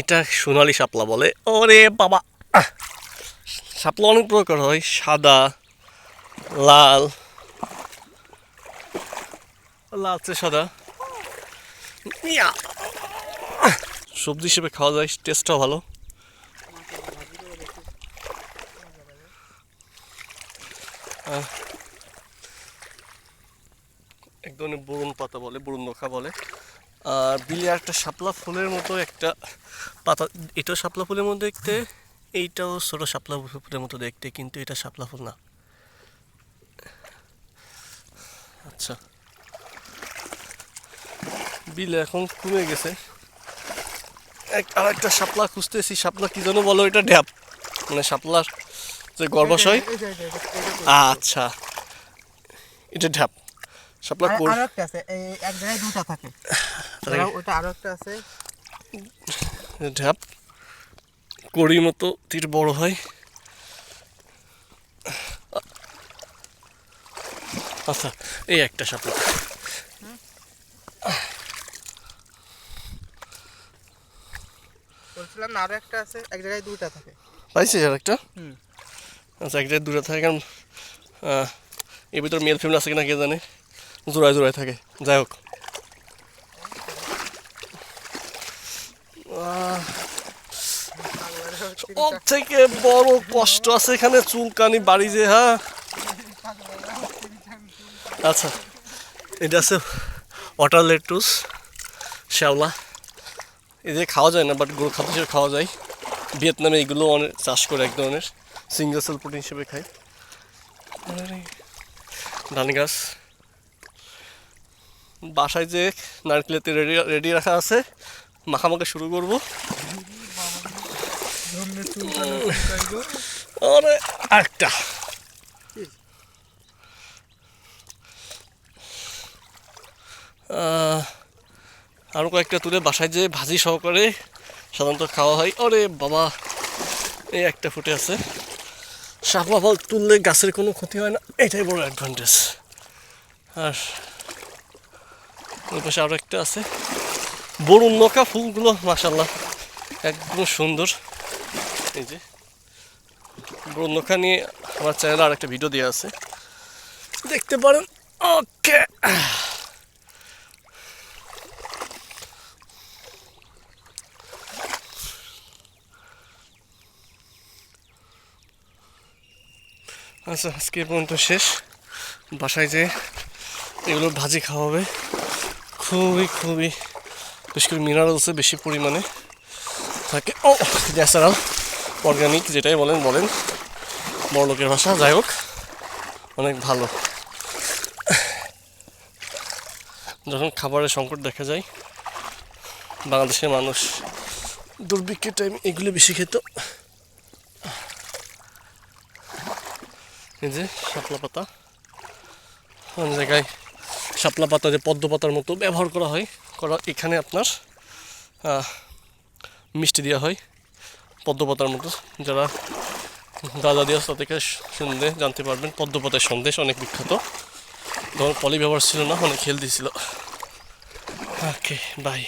এটা সোনালি শাপলা বলে। ওরে বাবা। শাপলা অনেক প্রকার হয়। সাদা, লাল। লালচে সাদা! সবজি হিসেবে খাওয়া যায়, টেস্টটাও ভালো। এক ধরনের বরুণ পাতা বলে বরুণ নখা বলে। আর বিলে একটা শাপলা ফুলের মতো একটা পাতা এটাও শাপলা ফুলের মতো দেখতে এইটাও ছোটো শাপলা ফুলের মতো দেখতে কিন্তু এটা শাপলা ফুল না। আচ্ছা। বিল এখন কমে গেছে। এক আর একটা শাপলা খুঁজতেছি শাপলা কি যেন বলো এটা ড্যাপ মানে শাপলার যে গর্ভাশয়। আচ্ছা। এটা ঢ্যাপ শাপলা আরও একটা আছে এক জায়গায় দুটা থাকে। ওটা আরও একটা আছে। ঢ্যাপ কড়ির মতো তীর বড় হয়। আচ্ছা এই একটা শাপলা বলছিলাম না আরও একটা আছে এক জায়গায় দুটা থাকে। পাইছি আর একটা। আচ্ছা একটা দূরে থাকে কারণ এর ভিতর মেল ফিমেল আছে কিনা কে জানে? জোড়ায় জোড়ায় থাকে। যাই হোক। সব থেকে বড় কষ্ট আছে এখানে চুলকানি বাড়ি যে হ্যাঁ? আচ্ছা এটা আছে ওয়াটার লেটুস শ্যাওলা। যে খাওয়া যায় না বাট গরু খাদ্য হিসেবে খাওয়া যায়। ভিয়েতনামে এগুলো অনেক চাষ করে এক ধরনের সিঙ্গেল সেল প্রোটিন হিসেবে খায়। ধান গাছ। বাসায় যে নারকেলেতে রেডি রেডি রাখা আছে মাখামাখা শুরু করব। একটা আরও কয়েকটা তুলে বাসায় যে ভাজি সহকারে সাধারণত খাওয়া হয়। ওরে বাবা, এই একটা ফুটে আছে। শাপলা ফল তুললে গাছের কোনো ক্ষতি হয় না। এটাই বড় অ্যাডভান্টেজ আর ওই পাশে আরও একটা আছে। বরুণ নৌকা ফুলগুলো মাসাল্লাহ একদম সুন্দর। এই যে বরুণ নৌকা নিয়ে আমার চ্যানেলে আর একটা ভিডিও দেওয়া আছে। দেখতে পারেন? ওকে। আচ্ছা আজকে পর্যন্ত শেষ। বাসায় যে এগুলো ভাজি খাওয়া হবে। খুবই খুবই বিশেষ করে মিনারেলসে বেশি পরিমাণে। থাকে ও ন্যাচারাল অর্গানিক যেটাই বলেন বলেন। বড় লোকের ভাষা, যাই হোক, অনেক ভালো। যখন খাবারের সংকট দেখা যায়, বাংলাদেশের মানুষ দুর্ভিক্ষের টাইম এগুলো বেশি খেত। এই যে শাপলা পাতা। অনেক জায়গায় শাপলা পাতা যে পদ্ম পাতার মতো ব্যবহার করা হয়। করা এখানে আপনার মিষ্টি দেওয়া হয়, পদ্মপাতার মতো। যারা দাদা দিয়ে তাদেরকে শুনলে জানতে পারবেন, পদ্মপাতার সন্দেশ অনেক বিখ্যাত। তখন পলি ব্যবহার ছিল না, অনেক হেলদি ছিল। Okay bye